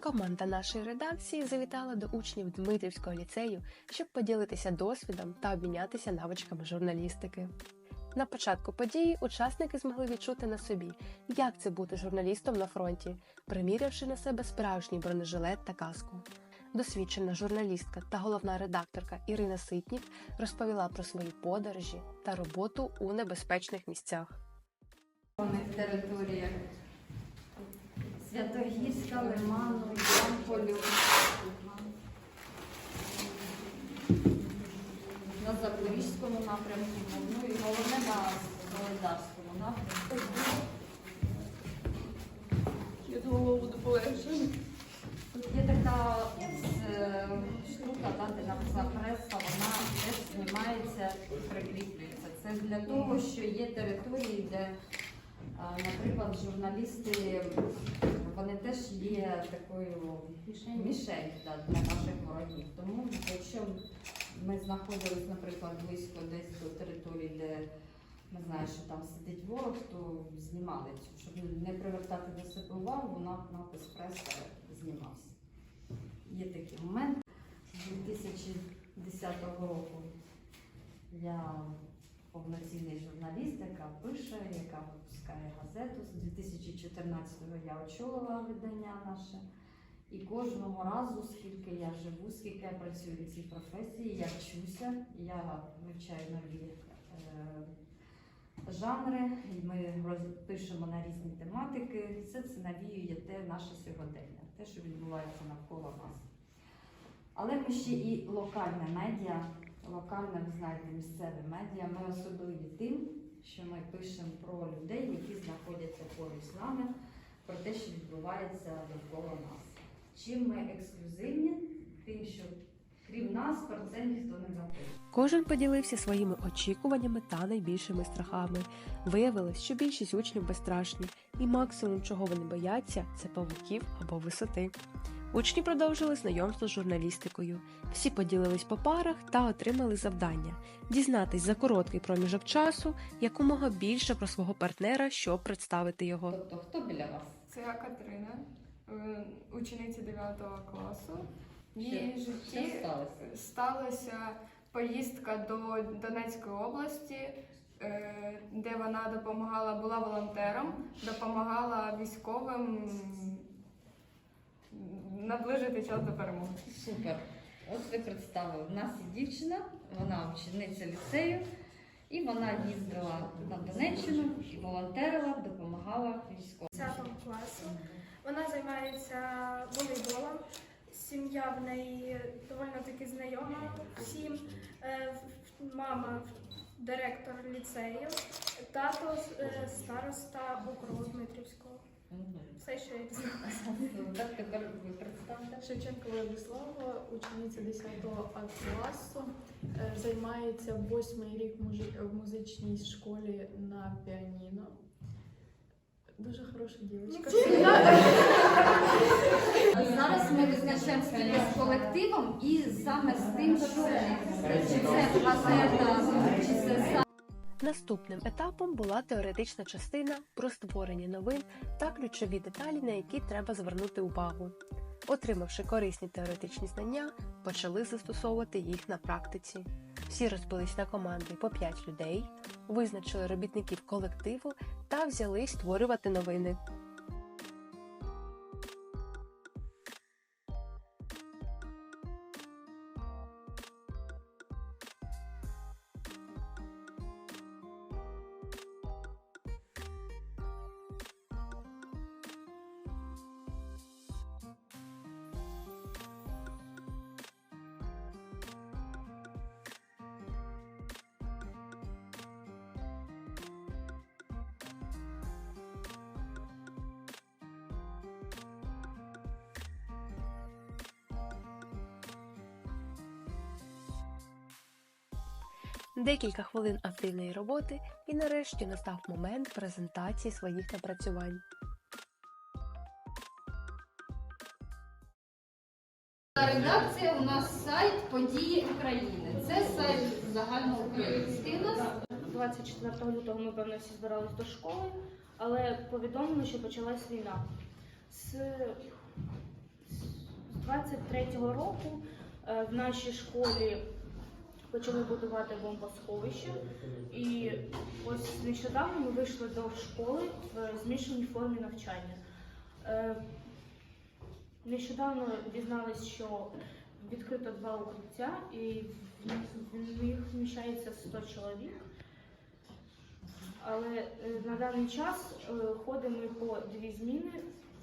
Команда нашої редакції завітала до учнів Дмитрівського ліцею, щоб поділитися досвідом та обмінятися навичками журналістики. На початку події учасники змогли відчути на собі, як це бути журналістом на фронті, примірявши на себе справжній бронежилет та каску. Досвідчена журналістка та головна редакторка Ірина Ситнік розповіла про свої подорожі та роботу у небезпечних місцях. територіях Святогірська, Лиману, Ямполю. На Запорізькому напрямку, ну і головне на Солидарському напрямку. Я думала, буду полегше. Тут є така е, штука, да, де написана преса, вона теж знімається і прикріплюється. Це для того, що є території, де, наприклад, журналісти, такою мішень да, для наших ворогів. Тому якщо ми знаходились, наприклад, близько десь до території, де не знаю, що там сидить ворог, то знімали цю, щоб не привертати до себе увагу, на напис преса знімався. Є такий момент. З 2010 року я повноцінний журналіст, яка пише, яка випускає газету. З 2014-го я очолила видання наше. І кожного разу, скільки я живу, скільки я працюю в цій професії, я вчуся, я вивчаю нові е, жанри, і ми пишемо на різні тематики. Все це навіює те наше сьогодення, те, що відбувається навколо нас. Але ми ще і локальне медіа, локальне, ви знаєте, місцеве медіа. Ми особливі тим, що ми пишемо про людей, які знаходяться поруч з нами, про те, що відбувається навколо нас. Чим ми ексклюзивні, тим, що крім нас про це ніхто не запише. Кожен поділився своїми очікуваннями та найбільшими страхами. Виявилось, що більшість учнів безстрашні, і максимум, чого вони бояться, це павуків або висоти. Учні продовжили знайомство з журналістикою. Всі поділились по парах та отримали завдання дізнатись за короткий проміжок часу якомога більше про свого партнера, щоб представити його. Тобто, хто біля вас? Це я Катерина, е, учениця 9 класу. В її що житті сталося? сталася поїздка до Донецької області, е, де вона допомагала, була волонтером, допомагала військовим наближити час до перемоги. Супер. От ви представили, в нас є дівчина, вона учениця ліцею, і вона їздила на Донеччину і волонтерила, допомагала військовим. 10 класу. Вона займається волейболом. Сім'я в неї доволі таки знайома всім. Е, Мама директор ліцею, тато е, староста округу Дмитрівського. Все, що я знаю. Так тепер ви представте. Шевченко Владислава, учениця 10 А класу, е, займається восьмий рік в музичній школі на піаніно. Дуже хороша дівчинка. Зараз ми визначаємося з колективом і саме з тим, що чи це газета, чи це Наступним етапом була теоретична частина про створення новин та ключові деталі, на які треба звернути увагу. Отримавши корисні теоретичні знання, почали застосовувати їх на практиці. Всі розбились на команди по 5 людей, визначили робітників колективу та взялись створювати новини. Декілька хвилин активної роботи, і нарешті настав момент презентації своїх напрацювань. Редакція у нас сайт Події України. Це сайт загальноукраїнський у нас. 24 лютого ми певно всі збирались до школи, але повідомили, що почалась війна. З, з 23-го року е, в нашій школі почали будувати бомбосховище. І ось нещодавно ми вийшли до школи в змішаній формі навчання. Е, Нещодавно дізналися, що відкрито два укриття, і в них вміщається 100 чоловік. Але е, на даний час е, ходимо по дві зміни.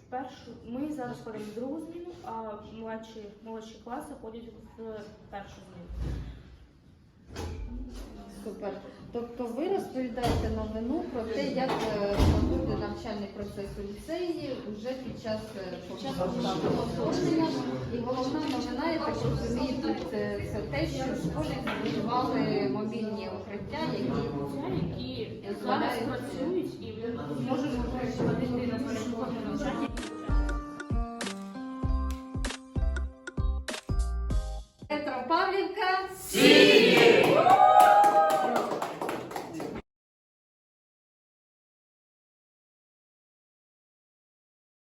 Першу ми зараз ходимо в другу зміну, а молодші, молодші класи ходять в першу зміну. Супер. Тобто ви розповідаєте новину про те, як е, проходить навчальний процес у ліцеї вже під час е, повномасштабного вторгнення. І головна новина, я так розумію, тут е, це те, що в школі збудували мобільні укриття, які які зараз працюють і можемо ходити на перешкодне навчання. Петропавлівка.